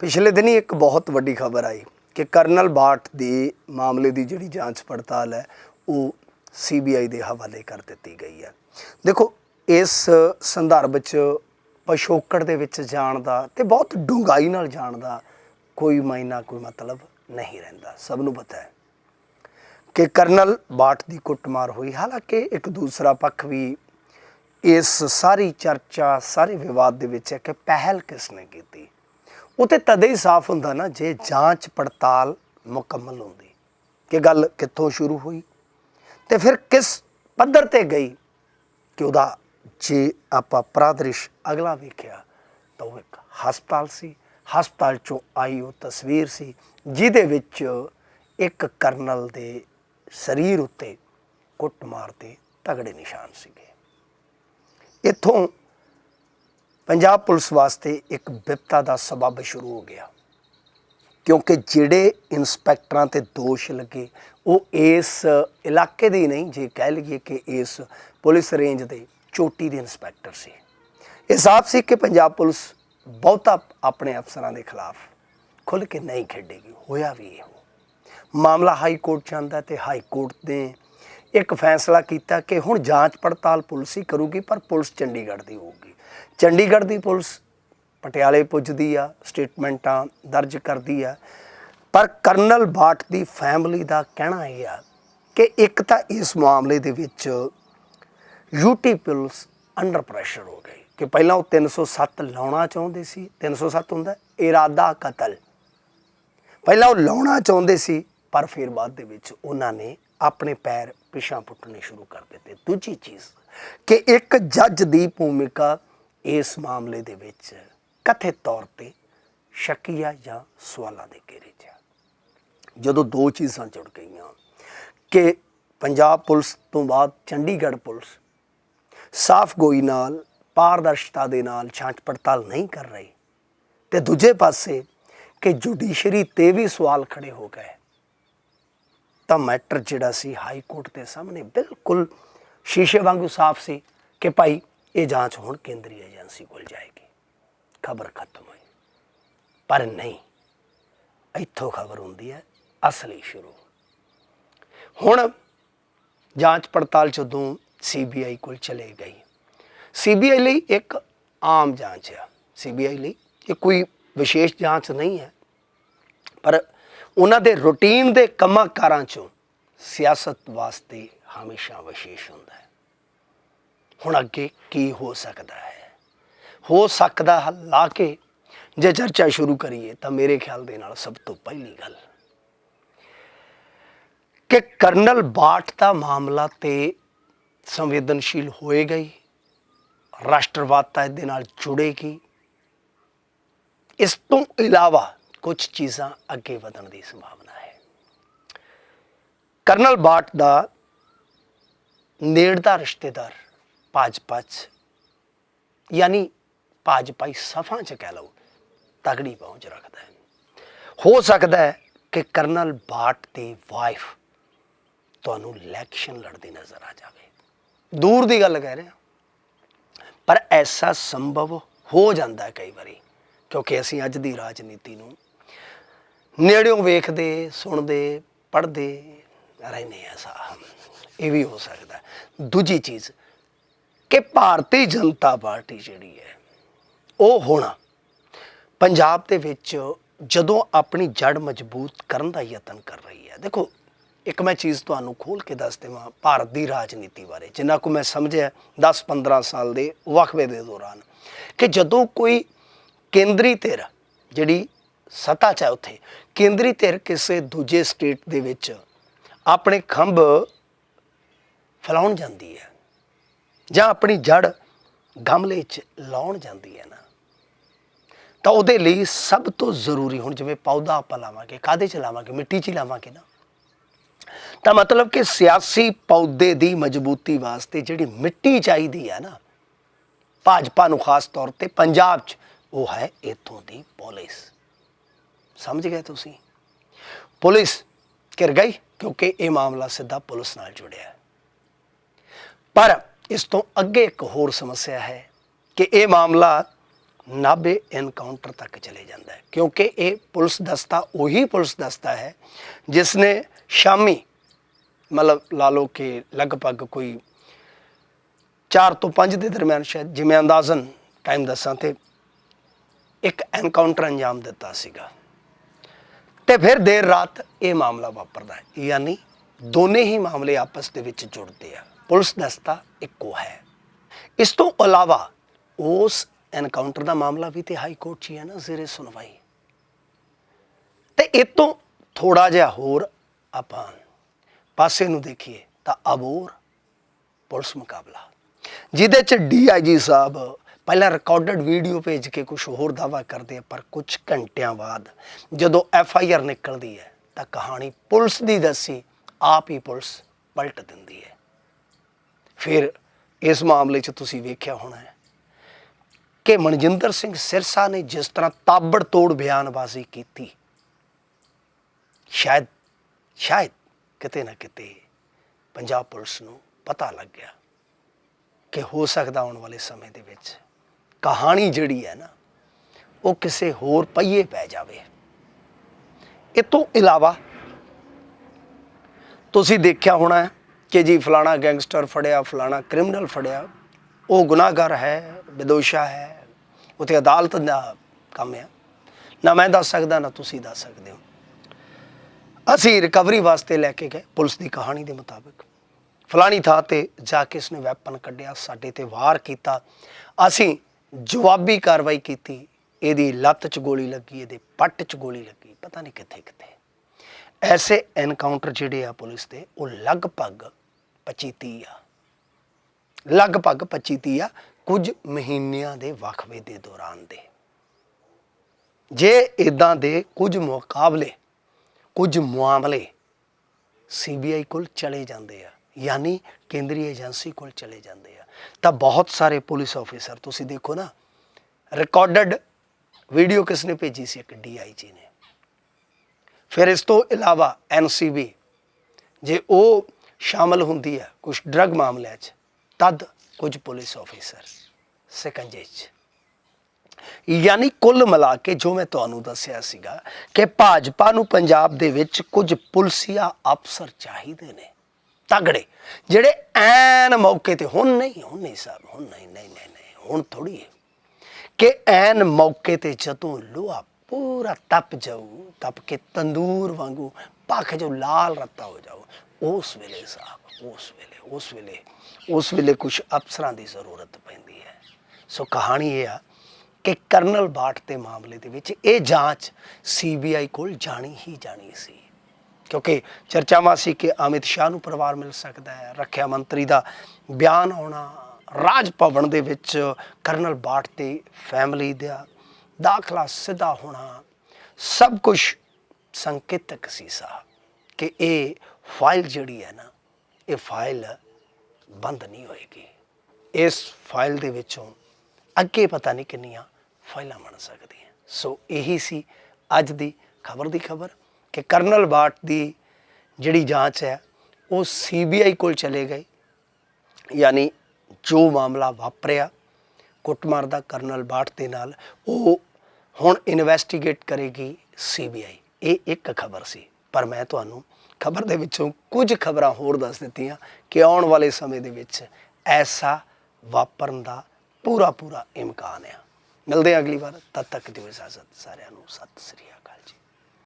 ਪਿਛਲੇ ਦਿਨੀ ਇੱਕ ਬਹੁਤ ਵੱਡੀ ਖਬਰ ਆਈ ਕਿ ਕਰਨਲ ਬਾਠ ਦੇ ਮਾਮਲੇ ਦੀ ਜਿਹੜੀ ਜਾਂਚ ਪੜਤਾਲ ਹੈ, ਉਹ ਸੀਬੀਆਈ ਦੇ ਹਵਾਲੇ ਕਰ ਦਿੱਤੀ ਗਈ ਹੈ। ਦੇਖੋ, ਇਸ ਸੰਦਰਭ 'ਚ ਪਿਛੋਕੜ ਦੇ ਵਿੱਚ ਜਾਣ ਦਾ ਤੇ ਬਹੁਤ ਡੂੰਘਾਈ ਨਾਲ ਜਾਣ ਦਾ ਕੋਈ ਮਾਇਨਾ, ਕੋਈ ਮਤਲਬ ਨਹੀਂ ਰਹਿੰਦਾ। ਸਭ ਨੂੰ ਪਤਾ ਹੈ ਕਿ ਕਰਨਲ ਬਾਟ ਦੀ ਕੁੱਟਮਾਰ ਹੋਈ। ਹਾਲਾਂਕਿ ਇੱਕ ਦੂਸਰਾ ਪੱਖ ਵੀ ਇਸ ਸਾਰੀ ਚਰਚਾ, ਸਾਰੇ ਵਿਵਾਦ ਦੇ ਵਿੱਚ ਹੈ ਕਿ ਪਹਿਲ ਕਿਸ ਨੇ ਕੀਤੀ? ਉਹ ਤੇ ਤਦੇ ਹੀ ਸਾਫ਼ ਹੁੰਦਾ ਨਾ, ਜੇ ਜਾਂਚ ਪੜਤਾਲ ਮੁਕੰਮਲ ਹੁੰਦੀ। ਕਿ ਗੱਲ ਕਿੱਥੋਂ ਸ਼ੁਰੂ ਹੋਈ ਤੇ ਫਿਰ ਕਿਸ ਪੱਧਰ ਤੇ ਗਈ ਕਿ ਉਹਦਾ ਜੇ ਆਪਾਂ ਪ੍ਰਾਦਰਿਸ਼ ਅਗਲਾ ਵੇਖਿਆ ਤਾਂ ਉਹ ਇੱਕ ਹਸਪਤਾਲ ਸੀ। ਹਸਪਤਾਲ ਚੋਂ ਆਈ ਉਹ ਤਸਵੀਰ ਸੀ, ਜਿਹਦੇ ਵਿੱਚ ਇੱਕ ਕਰਨਲ ਦੇ ਸਰੀਰ ਉੱਤੇ ਕੁੱਟਮਾਰ ਦੇ ਤਗੜੇ ਨਿਸ਼ਾਨ ਸੀਗੇ। ਇੱਥੋਂ ਪੰਜਾਬ ਪੁਲਿਸ ਵਾਸਤੇ ਇੱਕ ਵਿਪਤਾ ਦਾ ਸਬਬ ਸ਼ੁਰੂ ਹੋ ਗਿਆ। ਕਿਉਂਕਿ ਜਿਹੜੇ ਇਨਸਪੈਕਟਰਾਂ ਤੇ ਦੋਸ਼ ਲੱਗੇ, ਉਹ ਇਸ ਇਲਾਕੇ ਦੇ ਨਹੀਂ, ਜੇ ਕਹਿ ਲਈਏ ਕਿ ਇਸ ਪੁਲਿਸ ਰੇਂਜ ਦੇ ਚੋਟੀ ਦੇ ਇਨਸਪੈਕਟਰ ਸੀ। ਇਹ ਸਾਫ਼ ਸੀ ਕਿ ਪੰਜਾਬ ਪੁਲਿਸ ਬਹੁਤਾ ਆਪਣੇ ਅਫਸਰਾਂ ਦੇ ਖਿਲਾਫ ਖੁੱਲ ਕੇ ਨਹੀਂ ਖੇਡੇਗੀ, ਹੋਇਆ ਵੀ ਇਹੋ। ਮਾਮਲਾ ਹਾਈ ਕੋਰਟ ਜਾਂਦਾ ਤੇ ਹਾਈ ਕੋਰਟ ਦੇ ਇੱਕ ਫੈਸਲਾ ਕੀਤਾ ਕਿ ਹੁਣ ਜਾਂਚ ਪੜਤਾਲ ਪੁਲਿਸ ਹੀ ਕਰੂਗੀ, ਪਰ ਪੁਲਿਸ ਚੰਡੀਗੜ੍ਹ ਦੀ ਹੋਊਗੀ। ਚੰਡੀਗੜ੍ਹ ਦੀ ਪੁਲਿਸ ਪਟਿਆਲੇ ਪੁੱਜਦੀ ਆ, ਸਟੇਟਮੈਂਟਾਂ ਦਰਜ ਕਰਦੀ ਆ। ਪਰ ਕਰਨਲ ਬਾਟ ਦੀ ਫੈਮਿਲੀ ਦਾ ਕਹਿਣਾ ਇਹ ਆ ਕਿ ਇੱਕ ਤਾਂ ਇਸ ਮਾਮਲੇ ਦੇ ਵਿੱਚ ਯੂਟੀ ਪੁਲਿਸ ਅੰਡਰ ਪ੍ਰੈਸ਼ਰ ਹੋ ਗਈ ਕਿ ਪਹਿਲਾਂ ਉਹ 307 ਲਾਉਣਾ ਚਾਹੁੰਦੇ ਸੀ। 307 ਹੁੰਦਾ, ਇਰਾਦਾ ਕਤਲ। ਪਹਿਲਾਂ ਉਹ ਲਾਉਣਾ ਚਾਹੁੰਦੇ ਸੀ, ਪਰ ਫਿਰ ਬਾਅਦ ਦੇ ਵਿੱਚ ਉਹਨਾਂ ਨੇ ਆਪਣੇ ਪੈਰ ਪਿਛਾਂ ਪੁੱਟਣੇ ਸ਼ੁਰੂ ਕਰ ਦਿੱਤੇ। ਦੂਜੀ ਚੀਜ਼ ਕਿ ਇੱਕ ਜੱਜ ਦੀ ਭੂਮਿਕਾ ਇਸ ਮਾਮਲੇ ਦੇ ਵਿੱਚ ਕਥਿਤ ਤੌਰ ਤੇ ਸ਼ੱਕੀਆ ਜਾਂ ਸਵਾਲਾਂ ਦੇ ਘੇਰੇ 'ਚ ਆ। ਜਦੋਂ ਦੋ ਚੀਜ਼ਾਂ ਜੁੜ ਗਈਆਂ, ਕਿ ਪੰਜਾਬ ਪੁਲਿਸ ਤੋਂ ਬਾਅਦ ਚੰਡੀਗੜ੍ਹ ਪੁਲਿਸ ਸਾਫ਼ ਗੋਈ ਨਾਲ, ਪਾਰਦਰਸ਼ਤਾ ਦੇ ਨਾਲ ਜਾਂਚ ਪੜਤਾਲ ਨਹੀਂ ਕਰ ਰਹੀ ਤੇ ਦੂਜੇ ਪਾਸੇ ਕਿ ਜੁਡੀਸ਼ਰੀ ਤੇ ਵੀ ਸਵਾਲ ਖੜੇ ਹੋ ਗਏ। ਤਾਂ ਮੈਟਰ ਜਿਹੜਾ ਸੀ ਹਾਈ ਕੋਰਟ ਦੇ ਸਾਹਮਣੇ ਬਿਲਕੁਲ ਸ਼ੀਸ਼ੇ ਵਾਂਗੂ ਸਾਫ਼ ਸੀ ਕਿ ਭਾਈ ਇਹ ਜਾਂਚ ਹੁਣ ਕੇਂਦਰੀ ਏਜੰਸੀ ਕੋਲ ਜਾਏਗੀ। ਖਬਰ ਖਤਮ ਹੋਈ। ਪਰ ਨਹੀਂ, ਇੱਥੋਂ ਖਬਰ ਹੁੰਦੀ ਹੈ ਅਸਲੀ ਸ਼ੁਰੂ। ਹੁਣ ਜਾਂਚ ਪੜਤਾਲ ਜਦੋਂ ਸੀਬੀਆਈ ਕੋਲ ਚਲੇ ਗਈ। ਸੀਬੀਆਈ ਲਈ ਇੱਕ ਆਮ ਜਾਂਚ ਹੈ ਸੀਬੀਆਈ ਲਈ ਇਹ ਕੋਈ ਵਿਸ਼ੇਸ਼ ਜਾਂਚ ਨਹੀਂ ਹੈ। ਪਰ ਉਹਨਾਂ ਦੇ ਰੂਟੀਨ ਦੇ ਕੰਮਾਂ ਕਾਰਾਂ ਚੋਂ ਸਿਆਸਤ ਵਾਸਤੇ ਹਮੇਸ਼ਾ ਵਿਸ਼ੇਸ਼ ਹੁੰਦਾ ਹੈ। ਹੁਣ ਅੱਗੇ ਕੀ ਹੋ ਸਕਦਾ ਹੈ? ਹੋ ਸਕਦਾ ਹੱਲ ਲਾ ਕੇ ਜੇ ਚਰਚਾ ਸ਼ੁਰੂ ਕਰੀਏ ਤਾਂ ਮੇਰੇ ਖਿਆਲ ਦੇ ਨਾਲ ਸਭ ਤੋਂ ਪਹਿਲੀ ਗੱਲ ਕਿ ਕਰਨਲ ਬਾਟ ਦਾ ਮਾਮਲਾ ਤੇ ਸੰਵੇਦਨਸ਼ੀਲ ਹੋਏਗਾ ਹੀ ਰਾਸ਼ਟਰਵਾਦਤਾ ਇਹਦੇ ਨਾਲ ਜੁੜੇਗੀ ਇਸ ਤੋਂ ਇਲਾਵਾ ਕੁਝ ਚੀਜ਼ਾਂ ਅੱਗੇ ਵਧਣ ਦੀ ਸੰਭਾਵਨਾ ਹੈ। ਕਰਨਲ ਬਾਟ ਦਾ ਨੇੜਦਾ ਰਿਸ਼ਤੇਦਾਰ ਭਾਜਪਾ 'ਚ, ਯਾਨੀ ਭਾਜਪਾਈ ਸਫਾਂ 'ਚ ਕਹਿ ਲਓ, ਤਗੜੀ ਪਹੁੰਚ ਰੱਖਦਾ ਹੈ। ਹੋ ਸਕਦਾ ਹੈ ਕਿ ਕਰਨਲ ਬਾਟ ਦੀ ਵਾਈਫ ਤੁਹਾਨੂੰ ਇਲੈਕਸ਼ਨ ਲੜਦੀ ਨਜ਼ਰ ਆ ਜਾਵੇ। ਦੂਰ ਦੀ ਗੱਲ ਕਹਿ ਰਿਹਾ। ਪਰ ਐਸਾ ਸੰਭਵ ਹੋ ਜਾਂਦਾ ਕਈ ਵਾਰੀ, ਕਿਉਂਕਿ ਅਸੀਂ ਅੱਜ ਦੀ ਰਾਜਨੀਤੀ ਨੂੰ ਨੇੜਿਓਂ ਵੇਖਦੇ, ਸੁਣਦੇ, ਪੜ੍ਹਦੇ ਰਹਿੰਦੇ ਆ ਸਾਹ ਇਹ ਵੀ ਹੋ ਸਕਦਾ। ਦੂਜੀ ਚੀਜ਼ ਕਿ ਭਾਰਤੀ ਜਨਤਾ ਪਾਰਟੀ ਜਿਹੜੀ ਹੈ, ਉਹ ਹੋਣਾ ਪੰਜਾਬ ਦੇ ਵਿੱਚ ਜਦੋਂ ਆਪਣੀ ਜੜ ਮਜ਼ਬੂਤ ਕਰਨ ਦਾ ਯਤਨ ਕਰ ਰਹੀ ਹੈ, ਦੇਖੋ, ਇੱਕ ਮੈਂ ਚੀਜ਼ ਤੁਹਾਨੂੰ ਖੋਲ ਕੇ ਦੱਸ ਦੇਵਾਂ ਭਾਰਤ ਦੀ ਰਾਜਨੀਤੀ ਬਾਰੇ, ਜਿੰਨਾ ਕੁ ਮੈਂ ਸਮਝਿਆ 10-15 ਸਾਲ ਦੇ ਵਕਫੇ ਦੇ ਦੌਰਾਨ, ਕਿ ਜਦੋਂ ਕੋਈ ਕੇਂਦਰੀ ਧਿਰ ਜਿਹੜੀ ਸੱਤਾ 'ਚ ਹੈ ਉੱਥੇ। ਕੇਂਦਰੀ ਧਿਰ ਕਿਸੇ ਦੂਜੇ ਸਟੇਟ ਦੇ ਵਿੱਚ ਆਪਣੇ ਖੰਭ ਫੈਲਾਉਣ ਜਾਂਦੀ ਹੈ ਜਾਂ ਆਪਣੀ ਜੜ ਗਮਲੇ 'ਚ ਲਾਉਣ ਜਾਂਦੀ ਹੈ ਨਾ। ਤਾਂ ਉਹਦੇ ਲਈ ਸਭ ਤੋਂ ਜ਼ਰੂਰੀ ਹੁਣ ਜਿਵੇਂ ਪੌਦਾ ਆਪਾਂ ਲਾਵਾਂਗੇ ਕਾਦੇ 'ਚ ਲਾਵਾਂਗੇ, ਮਿੱਟੀ 'ਚ ਲਾਵਾਂਗੇ ਨਾ। ਤਾਂ ਮਤਲਬ ਕਿ ਸਿਆਸੀ ਪੌਦੇ ਦੀ ਮਜ਼ਬੂਤੀ ਵਾਸਤੇ ਜਿਹੜੀ ਮਿੱਟੀ ਚਾਹੀਦੀ ਹੈ ਨਾ, ਭਾਜਪਾ ਨੂੰ ਖਾਸ ਤੌਰ ਤੇ ਪੰਜਾਬ 'ਚ, ਉਹ ਹੈ ਇਥੋਂ ਦੀ ਪੁਲਿਸ। ਸਮਝ ਗਏ ਤੁਸੀਂ? ਪੁਲਿਸ ਘਿਰ ਗਈ ਕਿਉਂਕਿ ਇਹ ਮਾਮਲਾ ਸਿੱਧਾ ਪੁਲਿਸ ਨਾਲ ਜੁੜਿਆ ਹੈ। ਪਰ ਇਸ ਤੋਂ ਅੱਗੇ ਇੱਕ ਹੋਰ ਸਮੱਸਿਆ ਹੈ ਕਿ ਇਹ ਮਾਮਲਾ ਨਾਭੇ ਐਨਕਾਊਂਟਰ ਤੱਕ ਚਲੇ ਜਾਂਦਾ ਹੈ ਕਿਉਂਕਿ ਇਹ ਪੁਲਿਸ ਦਸਤਾ ਉਹੀ ਪੁਲਿਸ ਦਸਤਾ ਹੈ ਜਿਸ ਨੇ ਸ਼ਾਮੀ ਮਤਲਬ ਲਾ ਲਓ ਕਿ ਲਗਭਗ ਕੋਈ 4 ਤੋਂ 5 ਦੇ ਦਰਮਿਆਨ ਸ਼ਾਇਦ ਜਿਵੇਂ ਅੰਦਾਜ਼ਨ ਟਾਈਮ ਦੱਸਾਂ ਤੇ ਇੱਕ ਐਨਕਾਊਂਟਰ ਅੰਜਾਮ ਦਿੱਤਾ ਸੀਗਾ। ਤੇ ਫਿਰ ਦੇਰ ਰਾਤ ਇਹ ਮਾਮਲਾ ਵਾਪਰਦਾ ਹੈ। ਯਾਨੀ ਦੋਨੇ ਹੀ ਮਾਮਲੇ ਆਪਸ ਦੇ ਵਿੱਚ ਜੁੜਦੇ ਆ। ਪੁਲਿਸ ਦਸਤਾ ਇੱਕੋ ਹੈ। ਇਸ ਤੋਂ ਇਲਾਵਾ ਉਸ ਐਨਕਾਊਂਟਰ ਦਾ ਮਾਮਲਾ ਵੀ ਤੇ ਹਾਈ ਕੋਰਟ 'ਚ ਹੀ ਹੈ ਨਾ, ਜ਼ੇਰੇ ਸੁਣਵਾਈ। ਤੇ ਇਹ ਤੋਂ ਥੋੜਾ ਜਿਹਾ ਹੋਰ ਆਪਾਂ ਪਾਸੇ ਨੂੰ ਦੇਖੀਏ ਤਾਂ ਅਬੋਰ ਪੁਲਿਸ ਮੁਕਾਬਲਾ, ਜਿਹਦੇ ਚ ਡੀਆਈਜੀ ਸਾਹਿਬ ਪਹਿਲਾਂ ਰਿਕਾਰਡਡ ਵੀਡੀਓ ਭੇਜ ਕੇ ਕੁਝ ਹੋਰ ਦਾਵਾ ਕਰਦੇ ਆ, ਪਰ ਕੁਝ ਘੰਟਿਆਂ ਬਾਅਦ ਜਦੋਂ ਐਫ ਆਈ ਆਰ ਨਿਕਲਦੀ ਹੈ, ਤਾਂ ਕਹਾਣੀ ਪੁਲਿਸ ਦੀ ਦੱਸੀ, ਆਪ ਹੀ ਪੁਲਿਸ ਪਲਟ ਦਿੰਦੀ ਹੈ। ਫਿਰ ਇਸ ਮਾਮਲੇ 'ਚ ਤੁਸੀਂ ਵੇਖਿਆ ਹੋਣਾ ਹੈ ਕਿ ਮਨਜਿੰਦਰ ਸਿੰਘ ਸਿਰਸਾ ਨੇ ਜਿਸ ਤਰ੍ਹਾਂ ਤਾਬੜ ਤੋੜ ਬਿਆਨਬਾਜ਼ੀ ਕੀਤੀ, ਸ਼ਾਇਦ ਸ਼ਾਇਦ ਕਿਤੇ ਨਾ ਕਿਤੇ ਪੰਜਾਬ ਪੁਲਿਸ ਨੂੰ ਪਤਾ ਲੱਗ ਗਿਆ ਕਿ ਹੋ ਸਕਦਾ ਆਉਣ ਵਾਲੇ ਸਮੇਂ ਦੇ ਵਿੱਚ ਕਹਾਣੀ ਜਿਹੜੀ ਹੈ ਨਾ, ਉਹ ਕਿਸੇ ਹੋਰ ਪਈਏ ਪੈ ਜਾਵੇ। ਇਹ ਤੋਂ ਇਲਾਵਾ ਤੁਸੀਂ ਦੇਖਿਆ ਹੋਣਾ ਹੈ ਕਿ ਜੀ ਫਲਾਣਾ ਗੈਂਗਸਟਰ ਫੜਿਆ, ਫਲਾਣਾ ਕ੍ਰਿਮੀਨਲ ਫੜਿਆ, ਉਹ ਗੁਨਾਹਗਰ ਹੈ, ਬੇਦੋਸ਼ਾ ਹੈ ਉਹ ਤੇ ਅਦਾਲਤ ਦਾ ਕੰਮ ਹੈ। ਨਾ ਮੈਂ ਦੱਸ ਸਕਦਾ, ਨਾ ਤੁਸੀਂ ਦੱਸ ਸਕਦੇ ਹੋ। ਅਸੀਂ ਰਿਕਵਰੀ ਵਾਸਤੇ ਲੈ ਕੇ ਗਏ ਪੁਲਿਸ ਦੀ ਕਹਾਣੀ ਦੇ ਮੁਤਾਬਕ। ਫਲਾਣੀ ਥਾਂ ਤੇ ਜਾ ਕੇ ਇਸਨੇ ਵੈਪਨ ਕੱਢਿਆ, ਸਾਡੇ ਤੇ ਵਾਰ ਕੀਤਾ। ਅਸੀਂ ਜਵਾਬੀ ਕਾਰਵਾਈ ਕੀਤੀ। ਇਹਦੀ ਲੱਤ 'ਚ ਗੋਲੀ ਲੱਗੀ, ਇਹਦੇ ਪੱਟ 'ਚ ਗੋਲੀ ਲੱਗੀ, ਪਤਾ ਨਹੀਂ ਕਿੱਥੇ ਕਿੱਥੇ। ਐਸੇ ਐਨਕਾਊਂਟਰ ਜਿਹੜੇ ਆ ਪੁਲਿਸ ਦੇ, ਉਹ ਲਗਭਗ 25 ਆ। ਲਗਭਗ 25 30 ਆ, ਕੁਝ ਮਹੀਨਿਆਂ ਦੇ ਵਕਫੇ ਦੇ ਦੌਰਾਨ ਦੇ। ਜੇ ਇਦਾਂ ਦੇ ਕੁਝ ਮੁਕਾਬਲੇ, ਕੁਝ ਮਾਮਲੇ ਸੀਬੀਆਈ ਕੋਲ ਚਲੇ ਜਾਂਦੇ ਆ ਯਾਨੀ ਕੇਂਦਰੀ ਏਜੰਸੀ ਕੋਲ ਚਲੇ ਜਾਂਦੇ ਆ। ਤਾਂ ਬਹੁਤ ਸਾਰੇ ਪੁਲਿਸ ਆਫੀਸਰ, ਤੁਸੀਂ ਦੇਖੋ ਨਾ ਰਿਕਾਰਡਡ ਵੀਡੀਓ ਕਿਸ ਨੇ ਭੇਜੀ ਸੀ ਇੱਕ ਡੀਆਈਜੀ ਨੇ। ਫਿਰ ਇਸ ਤੋਂ ਇਲਾਵਾ ਐਨਸੀਬੀ ਜੇ ਉਹ ਸ਼ਾਮਲ ਹੁੰਦੀ ਹੈ ਕੁਝ ਡਰਗ ਮਾਮਲਿਆਂ 'ਚ, ਤਦ ਕੁਝ ਪੁਲਿਸ ਆਫੀਸਰ ਸਿਕੰਜੇ 'ਚ। ਯਾਨੀ ਕੁੱਲ ਮਿਲਾ ਕੇ ਜੋ ਮੈਂ ਤੁਹਾਨੂੰ ਦੱਸਿਆ ਸੀਗਾ ਕਿ ਭਾਜਪਾ ਨੂੰ ਪੰਜਾਬ ਦੇ ਵਿੱਚ ਕੁਝ ਪੁਲਸੀਆ ਅਫਸਰ ਚਾਹੀਦੇ ਨੇ। ਤਗੜੇ, ਜਿਹੜੇ ਐਨ ਮੌਕੇ ਤੇ, ਹੁਣ ਨਹੀਂ ਹੁਣ ਨਹੀਂ ਸਾਹਿਬ ਹੁਣ ਨਹੀਂ ਨਹੀਂ ਨਹੀਂ ਨਹੀਂ, ਹੁਣ ਥੋੜੀ ਹੈ ਕਿ ਐਨ ਮੌਕੇ ਤੇ ਜਦੋਂ ਲੋਹਾ ਪੂਰਾ ਤਪ ਜਾਊ ਤਪ ਕੇ ਤੰਦੂਰ ਵਾਂਗੂ ਪੱਖ ਜੋ ਲਾਲ ਰੱਤਾ ਹੋ ਜਾਊ, ਉਸ ਵੇਲੇ ਸਾਹਿਬ ਉਸ ਵੇਲੇ ਉਸ ਵੇਲੇ ਉਸ ਵੇਲੇ ਕੁਝ ਅਫਸਰਾਂ ਦੀ ਜ਼ਰੂਰਤ ਪੈਂਦੀ ਹੈ। ਸੋ ਕਹਾਣੀ ਇਹ ਆ ਕਿ ਕਰਨਲ ਬਾਟ ਦੇ ਮਾਮਲੇ ਦੇ ਵਿੱਚ ਇਹ ਜਾਂਚ ਸੀਬੀਆਈ ਕੋਲ ਜਾਣੀ ਹੀ ਜਾਣੀ ਸੀ। ਕਿਉਂਕਿ ਚਰਚਾਵਾਂ ਸੀ ਕਿ ਅਮਿਤ ਸ਼ਾਹ ਨੂੰ ਪਰਿਵਾਰ ਮਿਲ ਸਕਦਾ ਹੈ, ਰੱਖਿਆ ਮੰਤਰੀ ਦਾ ਬਿਆਨ ਆਉਣਾ ਰਾਜ ਭਵਨ ਦੇ ਵਿੱਚ ਕਰਨਲ ਬਾਟ ਦੀ ਫੈਮਿਲੀ ਦਾ ਦਾਖਲਾ ਸਿੱਧਾ ਹੋਣਾ, ਸਭ ਕੁਝ ਸੰਕੇਤਕ ਸੀ ਸਾਹਿਬ ਕਿ ਇਹ ਫਾਈਲ ਜਿਹੜੀ ਹੈ ਨਾ, ਇਹ ਫਾਈਲ ਬੰਦ ਨਹੀਂ ਹੋਏਗੀ। ਇਸ ਫਾਈਲ ਦੇ ਵਿੱਚੋਂ ਅੱਗੇ ਪਤਾ ਨਹੀਂ ਕਿੰਨੀਆਂ ਫਾਈਲਾਂ ਬਣ ਸਕਦੀਆਂ। ਸੋ ਇਹੀ ਸੀ ਅੱਜ ਦੀ ਖਬਰ ਦੀ ਖਬਰ। ਕਿ ਕਰਨਲ ਬਾਟ ਦੀ ਜਿਹੜੀ ਜਾਂਚ ਹੈ, ਉਹ ਸੀਬੀਆਈ ਕੋਲ ਚਲੇ ਗਈ ਯਾਨੀ ਜੋ ਮਾਮਲਾ ਵਾਪਰਿਆ ਕੁੱਟਮਾਰ ਦਾ ਕਰਨਲ ਬਾਟ ਦੇ ਨਾਲ, ਉਹ ਹੁਣ ਇਨਵੈਸਟੀਗੇਟ ਕਰੇਗੀ ਸੀਬੀਆਈ ਇਹ ਇੱਕ ਖਬਰ ਸੀ, ਪਰ ਮੈਂ ਤੁਹਾਨੂੰ ਖਬਰ ਦੇ ਵਿੱਚੋਂ ਕੁਝ ਖਬਰਾਂ ਹੋਰ ਦੱਸ ਦਿੱਤੀਆਂ ਕਿ ਆਉਣ ਵਾਲੇ ਸਮੇਂ ਦੇ ਵਿੱਚ ਐਸਾ ਵਾਪਰਨ ਦਾ ਪੂਰਾ ਪੂਰਾ ਇਮਕਾਨ ਹੈ ਮਿਲਦੇ ਹਾਂ ਅਗਲੀ ਵਾਰ। ਤਦ ਤੱਕ ਦਿਓ ਇਜਾਜ਼ਤ। ਸਾਰਿਆਂ ਨੂੰ ਸਤਿ ਸ੍ਰੀ ਅਕਾਲ।